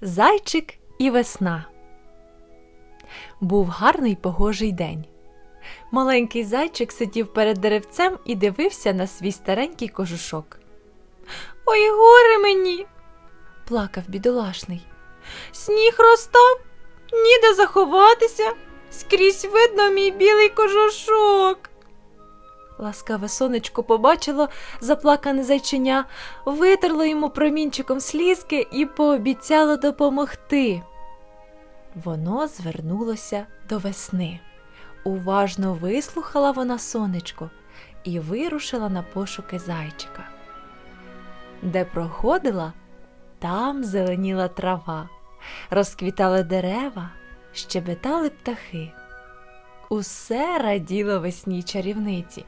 Зайчик і весна. Був гарний погожий день. Маленький зайчик сидів перед деревцем і дивився на свій старенький кожушок. Ой, горе мені. плакав бідолашний. Сніг розтав, ніде заховатися, скрізь видно мій білий кожушок. Ласкаве сонечко побачило заплакане зайчиня, витерло йому промінчиком слізки і пообіцяло допомогти. Воно звернулося до весни. Уважно вислухала вона сонечко і вирушила на пошуки зайчика. Де проходила, там зеленіла трава, розквітали дерева, щебетали птахи. Усе раділо весній чарівниці.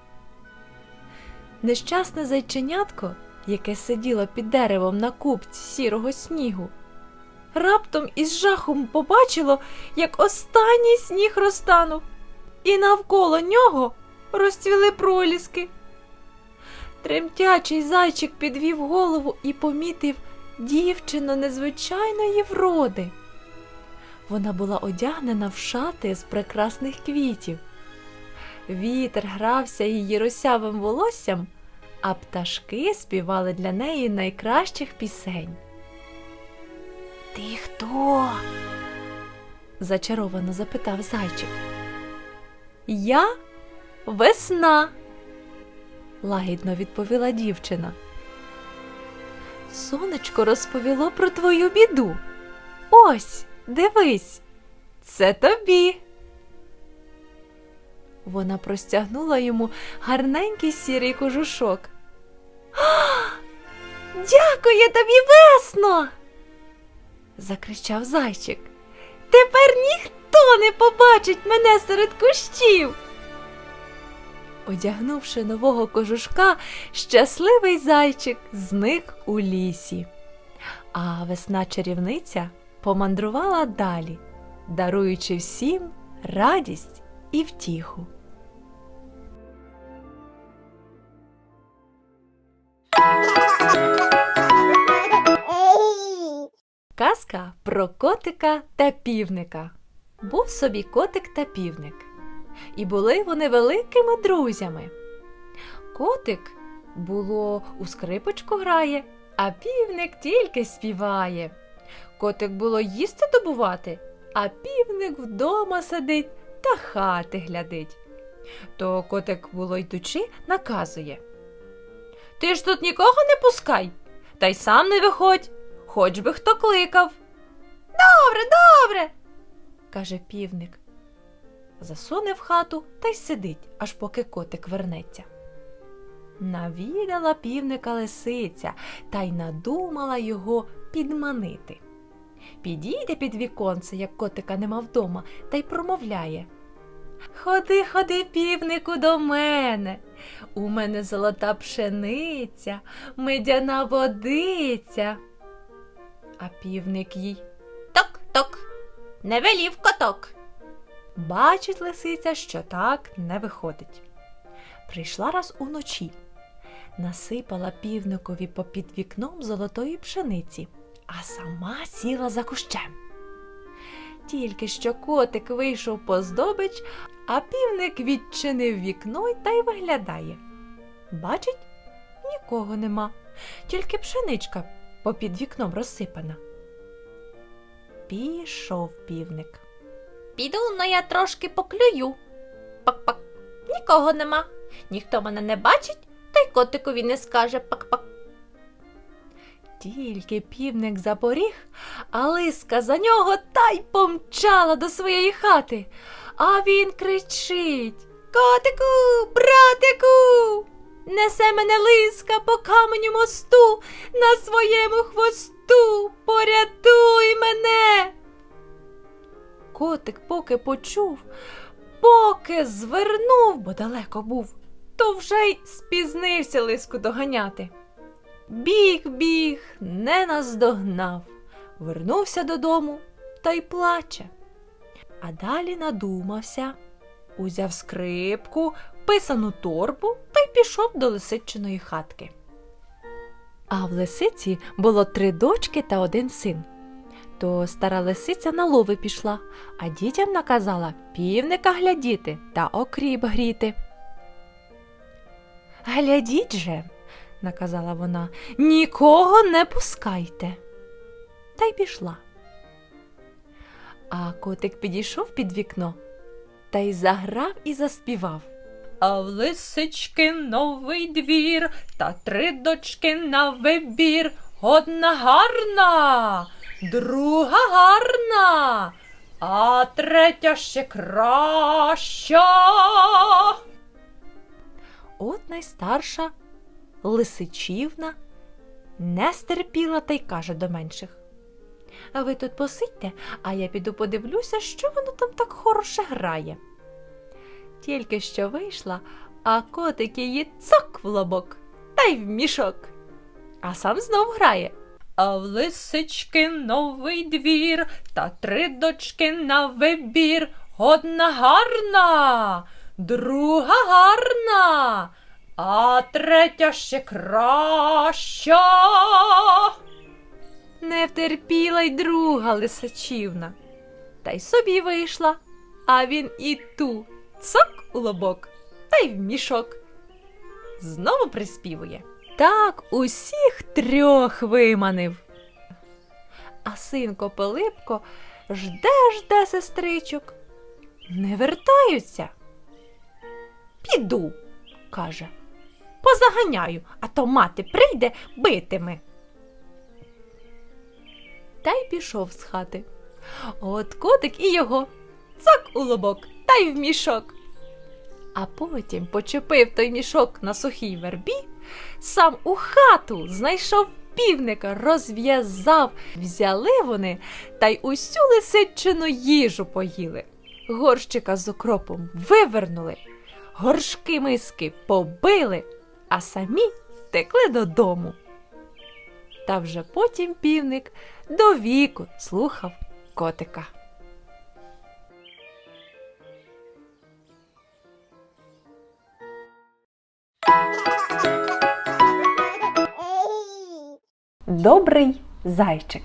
Нещасне зайченятко, яке сиділо під деревом на купці сірого снігу, раптом із жахом побачило, як останній сніг розтанув, і навколо нього розцвіли проліски. Тремтячий зайчик підвів голову і помітив дівчину незвичайної вроди. Вона була одягнена в шати з прекрасних квітів. Вітер грався її росявим волоссям, а пташки співали для неї найкращих пісень. Ти хто? зачаровано запитав зайчик. Я весна, лагідно відповіла дівчина. Сонечко розповіло про твою біду. Ось, дивись, це тобі. Вона простягнула йому гарненький сірий кожушок. «А! Дякую тобі, весно. закричав зайчик. Тепер ніхто не побачить мене серед кущів. Одягнувши нового кожушка, щасливий зайчик зник у лісі. А весна чарівниця помандрувала далі, даруючи всім радість і втіху. Казка про котика та півника. Був собі котик та півник, і були вони великими друзями. Котик було у скрипочку грає, а півник тільки співає. Котик було їсти добувати, а півник вдома сидить та хати глядить. То котик, було йдучи, наказує Ти ж тут нікого не пускай, та й сам не виходь, хоч би хто кликав. Добре, добре, каже півник. Засуне в хату та й сидить, аж поки котик вернеться. Навідала півника лисиця та й надумала його підманити. Підійде під віконце, як котика нема вдома, та й промовляє. Ходи, ходи, півнику, до мене. У мене золота пшениця, медяна водиця. А півник їй ток-ток, не велів коток. Бачить лисиця, що так не виходить. Прийшла раз уночі, насипала півникові попід вікном золотої пшениці, а сама сіла за кущем. Тільки що котик вийшов по здобич, а півник відчинив вікно та й виглядає. Бачить, нікого нема, тільки пшеничка попід вікном розсипана. Пішов півник. Піду, но я трошки поклюю. Пак-пак. Нікого нема. Ніхто мене не бачить, та й котикові не скаже пак-пак. Тільки півник запоріг, а лиска за нього та й помчала до своєї хати. А він кричить Котику, братику, несе мене лиска по каменю мосту на своєму хвосту. Порятуй мене. Котик поки почув, поки звернув, бо далеко був, то вже й спізнився лиску доганяти. Біг, біг, не наздогнав, вернувся додому та й плаче. А далі надумався, узяв скрипку, писану торбу та й пішов до лисичиної хатки. А в лисиці було три дочки та один син. То стара лисиця на лови пішла, а дітям наказала півника глядіти та окріп гріти. Глядіть же, наказала вона, нікого не пускайте. Та й пішла. А котик підійшов під вікно та й заграв і заспівав. А в лисички новий двір та три дочки на вибір. Одна гарна, друга гарна, а третя ще краща. От найстарша лисичівна не стерпіла та й каже до менших. А ви тут посидьте, а я піду подивлюся, що воно там так хороше грає. Тільки що вийшла, а котик її цок в лобок та й в мішок. А сам знов грає. А в лисички новий двір та три дочки на вибір. Одна гарна, друга гарна, а третя ще краща. Не втерпіла й друга лисачівна. Та й собі вийшла, а він і ту цок у лобок та й в мішок. Знову приспівує. Так усіх трьох виманив. А синко Пилипко жде жде сестричок. Не вертаються. Піду, каже. Позаганяю, а то мати прийде битиме. Та й пішов з хати. От котик і його цок у лобок та й в мішок. А потім почепив той мішок на сухій вербі, сам у хату знайшов півника, розв'язав, взяли вони та й усю лисичину їжу поїли. Горщика з окропом вивернули, горшки миски побили, а самі втекли додому. Та вже потім півник до віку слухав котика. Добрий зайчик.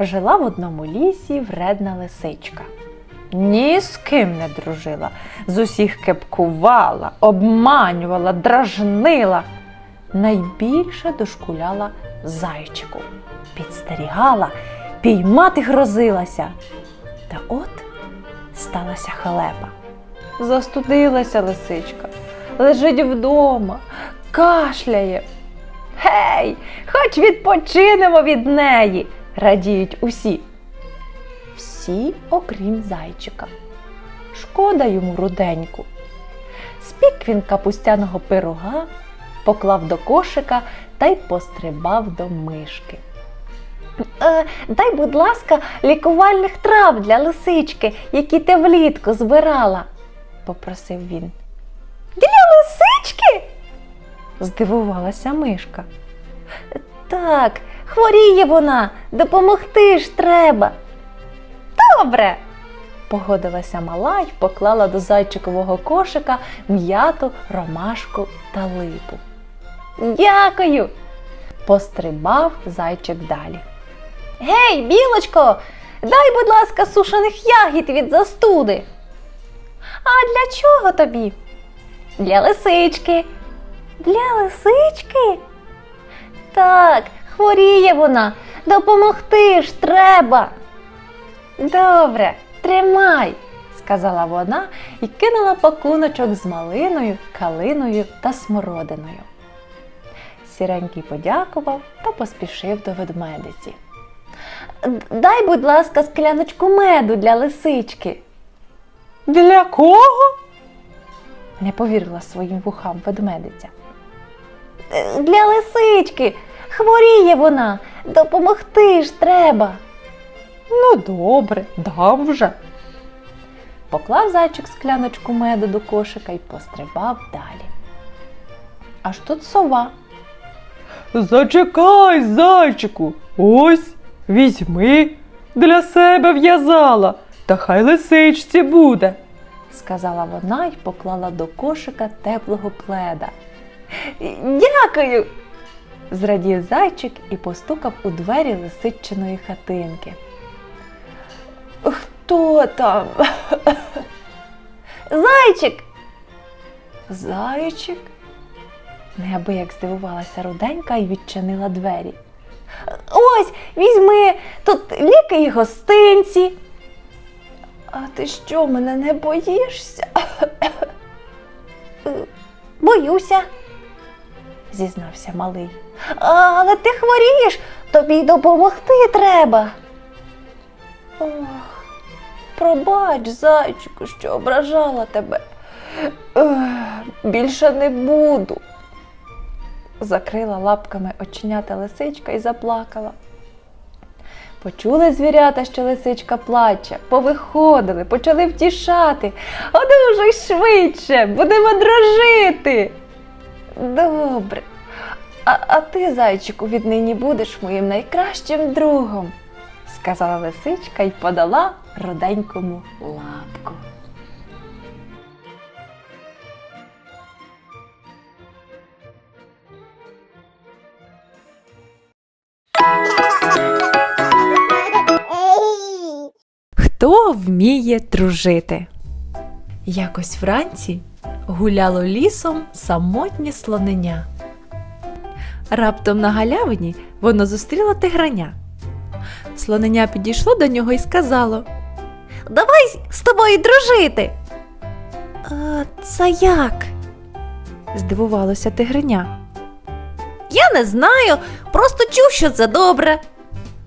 Жила в одному лісі вредна лисичка. Ні з ким не дружила, з усіх кепкувала, обманювала, дражнила. Найбільше дошкуляла зайчику, підстерігала, піймати грозилася. Та от сталася халепа. Застудилася лисичка, лежить вдома, кашляє. Гей, хоч відпочинемо від неї, радіють усі. Всі, окрім зайчика. Шкода йому руденьку. Спік він капустяного пирога, поклав до кошика та й пострибав до мишки. Е, дай, будь ласка, лікувальних трав для лисички, які ти влітку збирала, попросив він. Для лисички? здивувалася мишка. Так, хворіє вона, допомогти ж треба. Добре, погодилася мала й поклала до зайчикового кошика м'яту, ромашку та липу. Дякую. пострибав зайчик далі. Гей, білочко, дай, будь ласка, сушених ягід від застуди. А для чого тобі? Для лисички. Для лисички? Так, хворіє вона, допомогти ж треба. Добре, тримай, сказала вона і кинула пакуночок з малиною, калиною та смородиною. Сіренький подякував та поспішив до ведмедиці. Дай, будь ласка, скляночку меду для лисички. Для кого? не повірила своїм вухам ведмедиця. «Е, Для лисички. Хворіє вона. Допомогти ж треба. Ну, добре, дам вже. Поклав зайчик скляночку меду до кошика і пострибав далі. Аж тут сова. Зачекай, зайчику, ось візьми, для себе в'язала, та хай лисичці буде. сказала вона й поклала до кошика теплого пледа. Дякую. зрадів зайчик і постукав у двері лисичиної хатинки. Хто там? Зайчик. Зайчик? Неабияк здивувалася руденька і відчинила двері. Ось, візьми, тут ліки і гостинці. А ти що, мене не боїшся? Боюся, зізнався малий. Але ти хворієш, тобі допомогти треба. Ох, пробач, зайчику, що ображала тебе. Ех, більше не буду. Закрила лапками оченята лисичка і заплакала. Почули звірята, що лисичка плаче, повиходили, почали втішати. Одужуй швидше, будемо дружити. Добре. А, а ти, зайчику, віднині будеш моїм найкращим другом, сказала лисичка і подала роденькому лапку. Хто вміє дружити? Якось вранці гуляло лісом самотнє слоненя. Раптом на галявині воно зустріло тиграня. Слоненя підійшло до нього і сказало: Давай з тобою дружити. А це як? здивувалося тигреня. Я не знаю, просто чув, що це добре.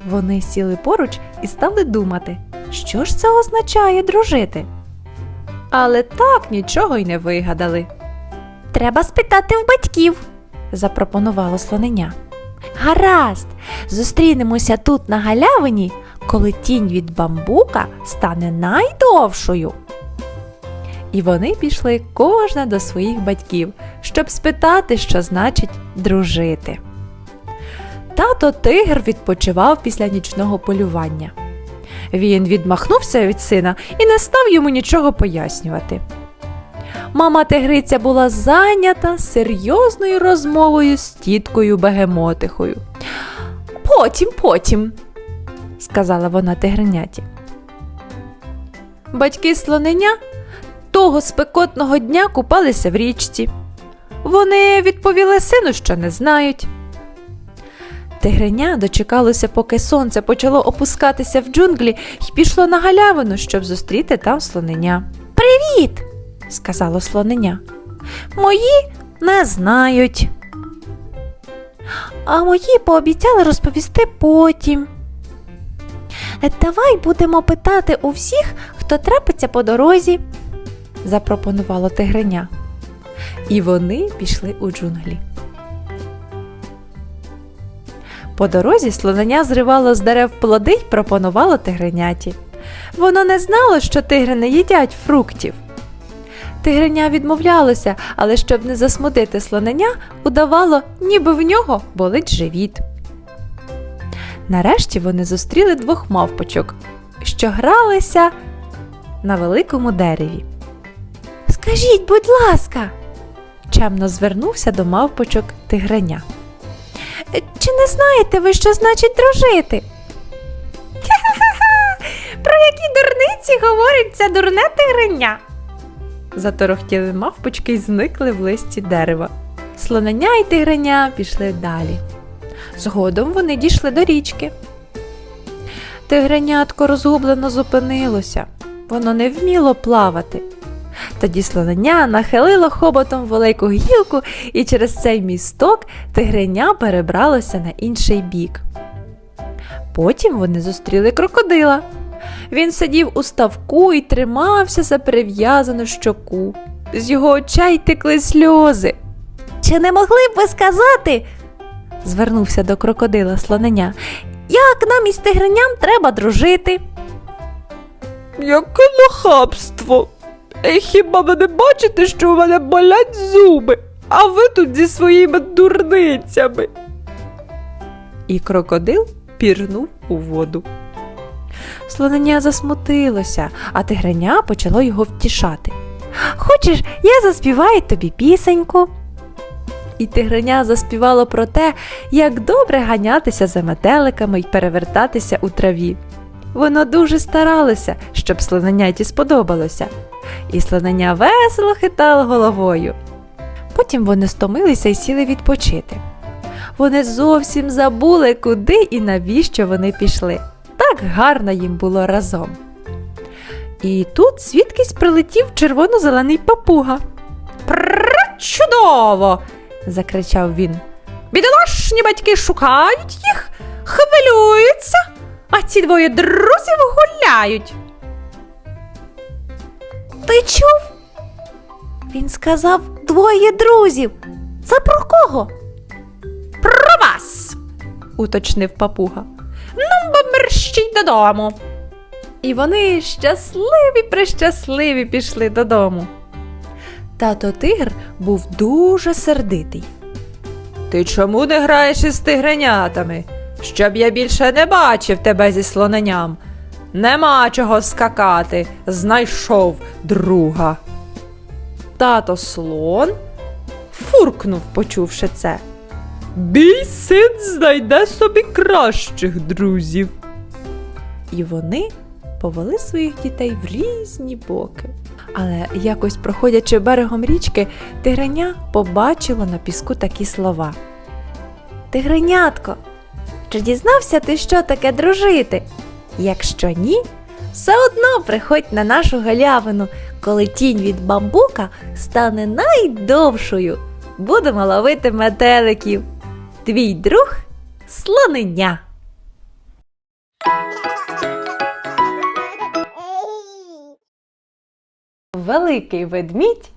Вони сіли поруч і стали думати, що ж це означає дружити. Але так нічого й не вигадали. Треба спитати в батьків, запропонувало слоненя. Гаразд, зустрінемося тут на галявині, коли тінь від бамбука стане найдовшою. І вони пішли кожна до своїх батьків, щоб спитати, що значить дружити. Тато тигр відпочивав після нічного полювання. Він відмахнувся від сина і не став йому нічого пояснювати. Мама тигриця була зайнята серйозною розмовою з тіткою бегемотихою. Потім, потім, сказала вона тигреняті. Батьки слонення того спекотного дня купалися в річці. Вони відповіли сину, що не знають. Тигреня дочекалося, поки сонце почало опускатися в джунглі і пішло на галявину, щоб зустріти там слонення. Привіт! Сказало слонення. Мої не знають. А мої пообіцяли розповісти потім. Давай будемо питати у всіх, хто трапиться по дорозі, запропонувало тигреня. І вони пішли у джунглі. По дорозі слонення зривало з дерев плоди й пропонувало тигреняті. Воно не знало, що тигри не їдять фруктів. Тигреня відмовлялося, але щоб не засмутити слонення, удавало, ніби в нього болить живіт. Нарешті вони зустріли двох мавпочок, що гралися на великому дереві. Скажіть, будь ласка, чемно звернувся до мавпочок тигреня. Чи не знаєте ви, що значить дружити? Про які дурниці говорить це дурне тигреня? Заторохтіли мавпочки й зникли в листі дерева. Слонення й тигреня пішли далі. Згодом вони дійшли до річки. Тигренятко розгублено зупинилося. Воно не вміло плавати. Тоді слонення нахилило хоботом велику гілку, і через цей місток тигреня перебралося на інший бік. Потім вони зустріли крокодила. Він сидів у ставку і тримався за перев'язану щоку. З його очей текли сльози. Чи не могли б ви сказати? звернувся до крокодила слонення. Як нам із тигреням треба дружити? Яке нахабство! Хіба ви не бачите, що у мене болять зуби, а ви тут зі своїми дурницями? І крокодил пірнув у воду. Слонення засмутилося, а тигреня почало його втішати. Хочеш, я заспіваю тобі пісеньку? І тигриня заспівало про те, як добре ганятися за метеликами й перевертатися у траві. Воно дуже старалося, щоб слоненяті сподобалося, і слонення весело хитало головою. Потім вони стомилися і сіли відпочити. Вони зовсім забули, куди і навіщо вони пішли. Так гарно їм було разом. І тут звідкись прилетів червоно-зелений папуга. Чудово! закричав він. Бідолашні батьки шукають їх, хвилюються, а ці двоє друзів гуляють. Ти чув? Він сказав двоє друзів. Це про кого? Про вас, уточнив папуга. Ну, бо мерщій додому. І вони щасливі прищасливі пішли додому. Тато тигр був дуже сердитий. Ти чому не граєш із тигренятами? Щоб я більше не бачив тебе зі слоненям. Нема чого скакати, знайшов друга. Тато слон фуркнув, почувши це. Бій син знайде собі кращих друзів. І вони повели своїх дітей в різні боки. Але якось проходячи берегом річки, тигреня побачило на піску такі слова. Тигренятко, чи дізнався ти, що таке дружити? Якщо ні, все одно приходь на нашу галявину, коли тінь від бамбука стане найдовшою. Будемо ловити метеликів. Твій друг слонення. Великий ведмідь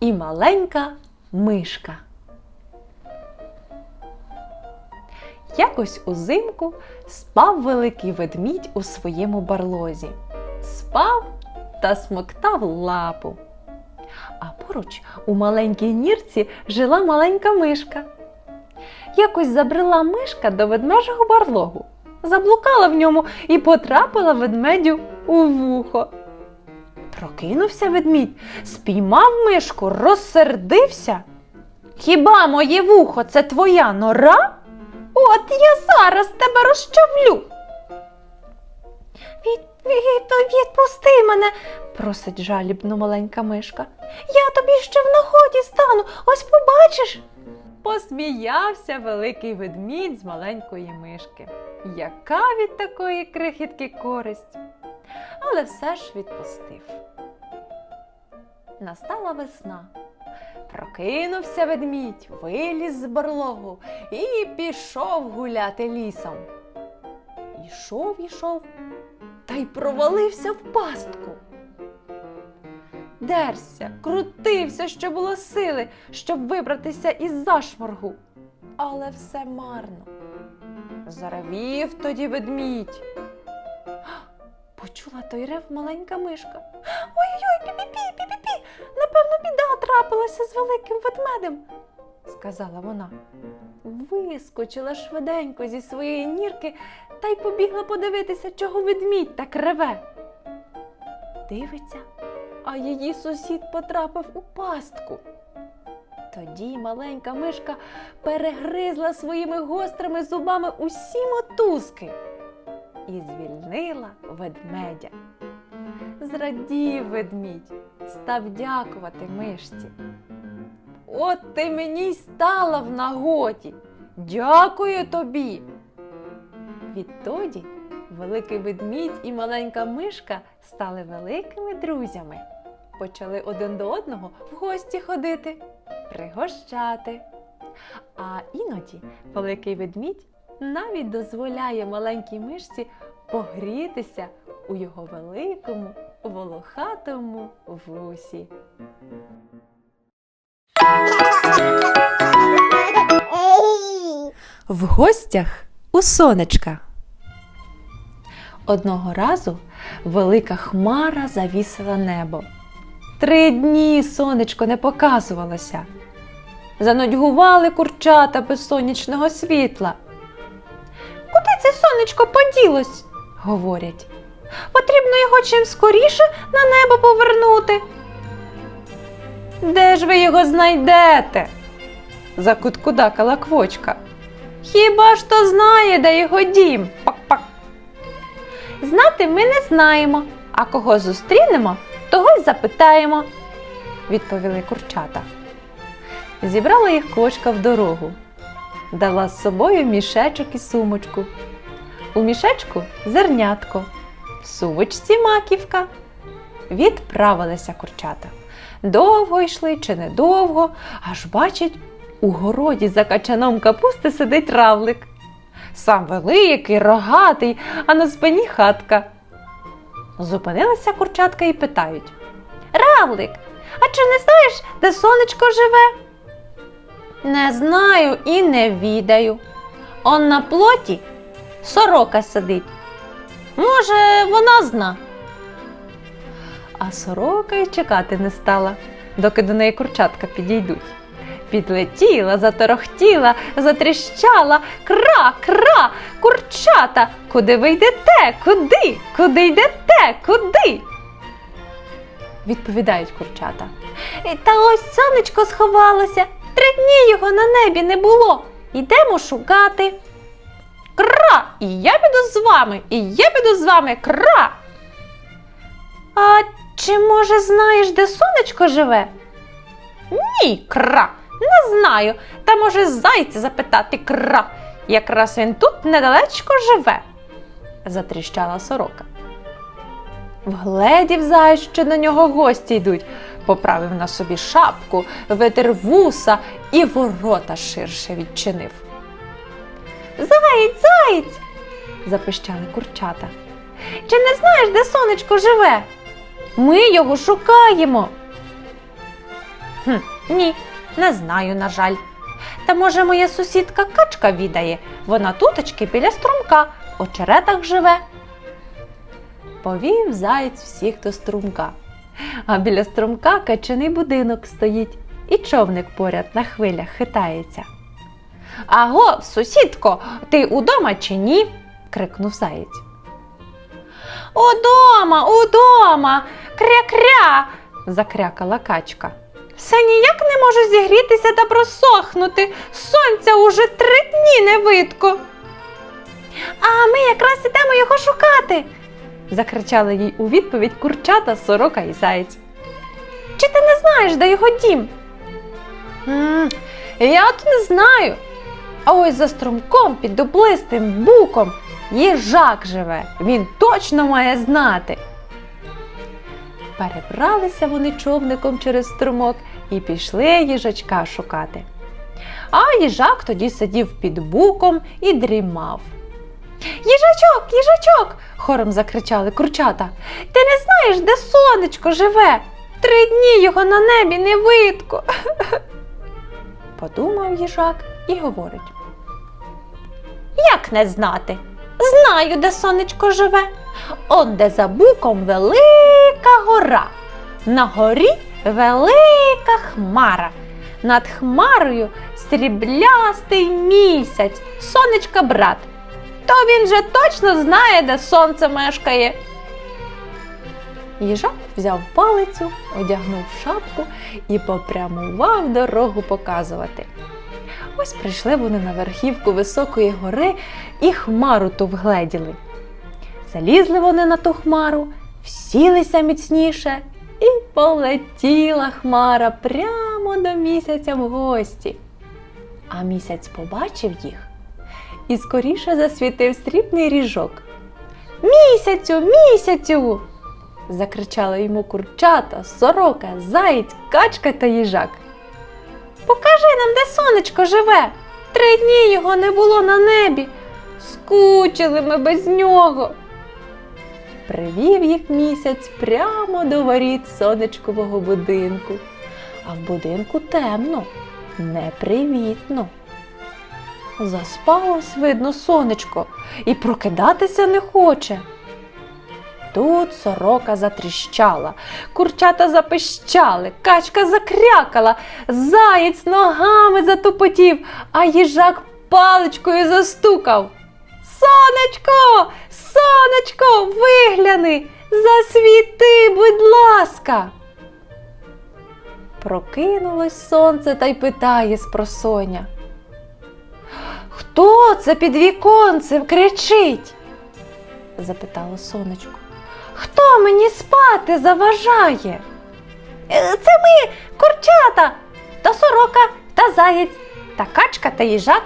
і маленька мишка. Якось узимку спав великий ведмідь у своєму барлозі. Спав та смоктав лапу. А поруч у маленькій нірці жила маленька мишка. Якось забрела мишка до ведмежого барлогу, заблукала в ньому і потрапила ведмедю у вухо. Прокинувся ведмідь, спіймав мишку, розсердився. Хіба моє вухо це твоя нора? От я зараз тебе розчавлю. Від, від, відпусти мене, просить жалібно маленька мишка. Я тобі ще в нагоді стану, ось побачиш. Посміявся великий ведмідь з маленької мишки. Яка від такої крихітки користь? Але все ж відпустив. Настала весна. Прокинувся ведмідь, виліз з барлогу і пішов гуляти лісом. Ішов, ішов, та й провалився в пастку. Дерся, крутився, що було сили, щоб вибратися із зашморгу. Але все марно. Заревів тоді ведмідь. Почула той рев маленька мишка. Ой-ой, пі-пі-пі, пі-пі-пі, напевно, біда трапилася з великим ведмедем, сказала вона. Вискочила швиденько зі своєї нірки та й побігла подивитися, чого ведмідь так реве. Дивиться, а її сусід потрапив у пастку. Тоді маленька мишка перегризла своїми гострими зубами усі мотузки і звільнила ведмедя. Зрадів ведмідь, став дякувати мишці. От ти мені й стала в нагоді. Дякую тобі. Відтоді великий ведмідь і маленька мишка стали великими друзями. Почали один до одного в гості ходити, пригощати. А іноді великий ведмідь навіть дозволяє маленькій мишці погрітися у його великому волохатому вусі. В гостях у сонечка. Одного разу велика хмара завісила небо. Три дні сонечко не показувалося. Занудьгували курчата без сонячного світла. Куди це сонечко поділось? говорять. Потрібно його чим скоріше на небо повернути. Де ж ви його знайдете? закуткудакала квочка. Хіба ж то знає, де його дім? Пак-пак. Знати ми не знаємо, а кого зустрінемо, запитаємо, відповіли курчата. Зібрала їх квочка в дорогу, дала з собою мішечок і сумочку. У мішечку зернятко, в сумочці маківка. Відправилися курчата. Довго йшли чи недовго, аж бачить, у городі за качаном капусти сидить равлик. Сам великий, рогатий, а на спині хатка. Зупинилися курчатка і питають: Равлик, а чи не знаєш, де сонечко живе? Не знаю і не відаю. Он на плоті сорока сидить. Може, вона зна. А сорока й чекати не стала, доки до неї курчатка підійдуть. Підлетіла, заторохтіла, затріщала, кра, кра, курчата, куди ви йдете? Куди? Куди йдете? Куди? Відповідають курчата. Та ось сонечко сховалося. Три дні його на небі не було. Йдемо шукати. Кра! І я піду з вами, і я піду з вами. Кра! А чи може знаєш, де сонечко живе? Ні, кра, не знаю. Та може зайця запитати кра. Якраз він тут недалечко живе, затріщала сорока. Вгледів заєць, що на нього гості йдуть, поправив на собі шапку, витер вуса і ворота ширше відчинив. Заєць, заєць, запищали курчата. Чи не знаєш, де сонечко живе? Ми його шукаємо. Хм, ні, не знаю, на жаль. Та може моя сусідка качка відає, вона туточки біля струмка, в очеретах живе. Повів заєць всіх до струмка. А біля струмка качаний будинок стоїть, і човник поряд на хвилях хитається. Аго, сусідко, ти удома чи ні? крикнув заєць. Удома, удома, кря-кря, закрякала качка. Все ніяк не можу зігрітися та просохнути. Сонця уже три дні не видко. А ми якраз ідемо його шукати, закричали їй у відповідь курчата, сорока і заєць. Чи ти не знаєш, де його дім? я от не знаю. А ось за струмком під доблистим буком їжак живе. Він точно має знати. Перебралися вони човником через струмок і пішли їжачка шукати. А їжак тоді сидів під буком і дрімав. Їжачок, їжачок. хором закричали курчата. Ти не знаєш, де сонечко живе? Три дні його на небі не видко. Подумав їжак і говорить. Як не знати? Знаю, де сонечко живе. Он де за буком велика гора. На горі велика хмара. Над хмарою сріблястий місяць, сонечка брат. То він же точно знає, де сонце мешкає. Їжак взяв палицю, одягнув шапку і попрямував дорогу показувати. Ось прийшли вони на верхівку високої гори і хмару ту вгледіли. Залізли вони на ту хмару, всілися міцніше, і полетіла хмара прямо до місяця в гості. А місяць побачив їх і скоріше засвітив срібний ріжок. Місяцю, місяцю. закричали йому курчата, сорока, заєць, качка та їжак. Покажи нам, де сонечко живе. Три дні його не було на небі. Скучили ми без нього. Привів їх місяць прямо до воріт сонечкового будинку. А в будинку темно, непривітно. Заспалось, видно, сонечко, і прокидатися не хоче. Тут сорока затріщала, курчата запищали, качка закрякала, заєць ногами затупотів, а їжак паличкою застукав. Сонечко, сонечко, вигляни, засвіти, будь ласка. Прокинулось сонце та й питає спросоня. Хто це під віконцем кричить? запитало сонечко. Хто мені спати заважає? «Е, Це ми, курчата, та сорока, та заєць, та качка та їжак.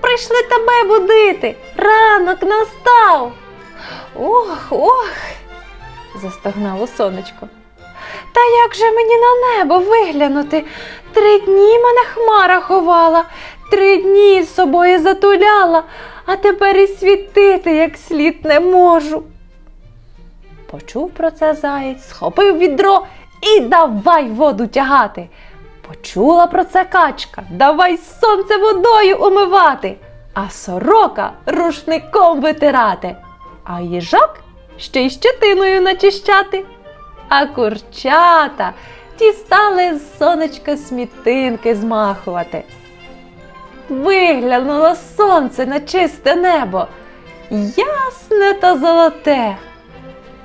Прийшли тебе будити. Ранок настав. Ох, ох, застогнало сонечко. Та як же мені на небо виглянути? Три дні мене хмара ховала, три дні з собою затуляла, а тепер і світити як слід не можу. Почув про це заєць, схопив відро і давай воду тягати. Почула про це качка, давай сонце водою умивати, а сорока рушником витирати, а їжак ще й щетиною начищати. А курчата ті стали з сонечка смітинки змахувати. Виглянуло сонце на чисте небо, ясне та золоте,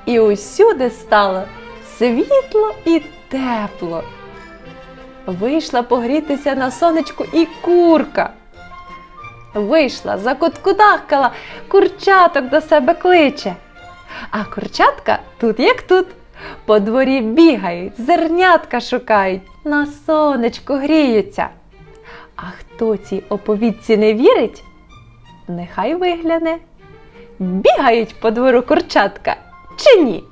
і усюди стало світло і тепло. Вийшла погрітися на сонечку і курка. Вийшла, закуткудахкала, курчаток до себе кличе. А курчатка тут як тут. По дворі бігають, зернятка шукають, на сонечку гріються. А хто цій оповідці не вірить, нехай вигляне. Бігають по двору курчатка чи ні?